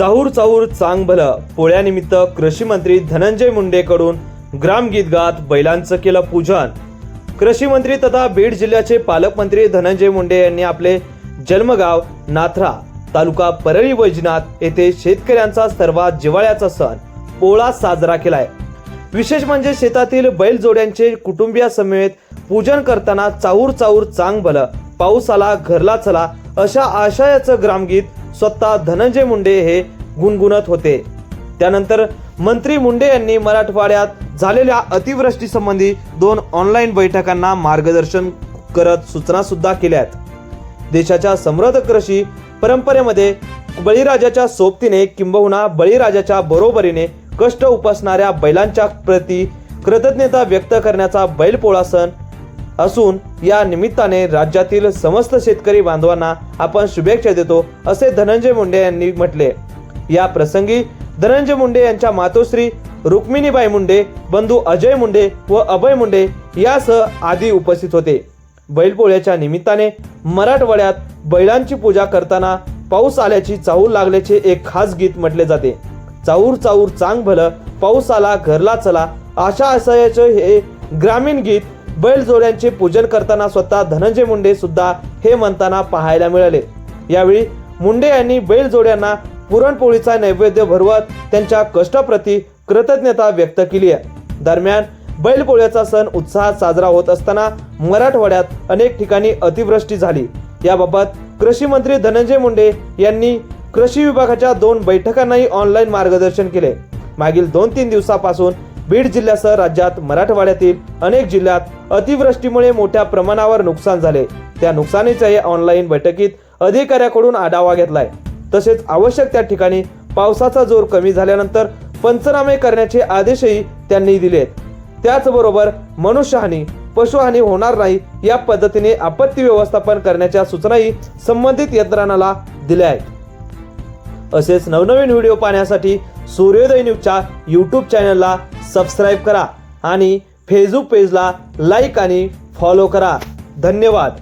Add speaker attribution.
Speaker 1: चाहूर चाहूर चांग भलं. पोळ्यानिमित्त कृषी मंत्री धनंजय मुंडेकडून ग्रामगीत गात बैलांचं केलं पूजन. कृषी मंत्री तथा बीड जिल्ह्याचे पालकमंत्री धनंजय मुंडे यांनी आपले जन्मगाव नाथरा तालुका परळी वैजनाथ येथे शेतकऱ्यांचा सर्वात जिव्हाळ्याचा सण पोळा साजरा केलाय. विशेष म्हणजे शेतातील बैलजोड्यांचे कुटुंबियासमवेत पूजन करताना चाहूर चाहूर चांग भलं. पाऊस आला घरला चला अशा आशयाचं ग्रामगीत स्वतः धनंजय मुंडे हे गुणगुणत होते. त्यानंतर मंत्री मुंडे यांनी मराठवाड्यात झालेल्या अतिवृष्टीसंबंधी दोन ऑनलाईन बैठकांना मार्गदर्शन करत सूचना सुद्धा केल्यात. देशाच्या समृद्ध कृषी परंपरेमध्ये बळीराजाच्या सोबतीने किंबहुना बळीराजाच्या बरोबरीने कष्ट उपासणाऱ्या बैलांच्या प्रती कृतज्ञता व्यक्त करण्याचा बैलपोळा सण असून या निमित्ताने राज्यातील समस्त शेतकरी बांधवांना आपण शुभेच्छा देतो असे धनंजय मुंडे यांनी म्हटले. या प्रसंगी धनंजय मुंडे यांच्या मातोश्री रुक्मिणीबाई मुंडे बंधू अजय मुंडे व अभय मुंडे यासह आदी उपस्थित होते. बैलपोळ्याच्या निमित्ताने मराठवाड्यात बैलांची पूजा करताना पाऊस आल्याची चाहूल लागल्याचे एक खास गीत म्हटले जाते. चाऊर चाऊर चांग भलं पाऊस आला घरला चला अशा आशयाचे हे ग्रामीण गीत बैलजोड्यांचे पूजन करताना स्वतः धनंजय मुंडे सुद्धा हे म्हणताना पाहायला मिळाले. यावेळी मुंडे यांनी बैलजोड्यांना पुरणपोळीचा नैवेद्य भरवत त्यांच्या कष्टाप्रती कृतज्ञता व्यक्त केली आहे. दरम्यान बैलपोळ्याचा सण उत्साहात साजरा होत असताना मराठवाड्यात अनेक ठिकाणी अतिवृष्टी झाली. याबाबत कृषी मंत्री धनंजय मुंडे यांनी कृषी विभागाच्या दोन बैठकांनाही ऑनलाईन मार्गदर्शन केले. मागील दोन तीन दिवसापासून बीड जिल्ह्यासह राज्यात मराठवाड्यातील अनेक जिल्ह्यात अतिवृष्टीमुळे मोठ्या प्रमाणावर नुकसान झाले. त्या नुकसानीचाही ऑनलाईन बैठकीत अधिकाऱ्याकडून आढावा घेतलाय. तसेच आवश्यक त्या ठिकाणी पावसाचा जोर कमी झाल्यानंतर पंचनामे करण्याचे आदेशही त्यांनी दिलेत. त्याचबरोबर मनुष्यहानी पशुहानी होणार नाही या पद्धतीने आपत्ती व्यवस्थापन करण्याच्या सूचनाही संबंधित यंत्रणाला दिल्या आहेत. असेच नवनवीन व्हिडिओ पाहण्यासाठी सूर्योदय न्यूजच्या यूट्यूब चॅनलला सबस्क्राईब करा आणि फेसबुक पेजला लाईक आणि फॉलो करा. धन्यवाद.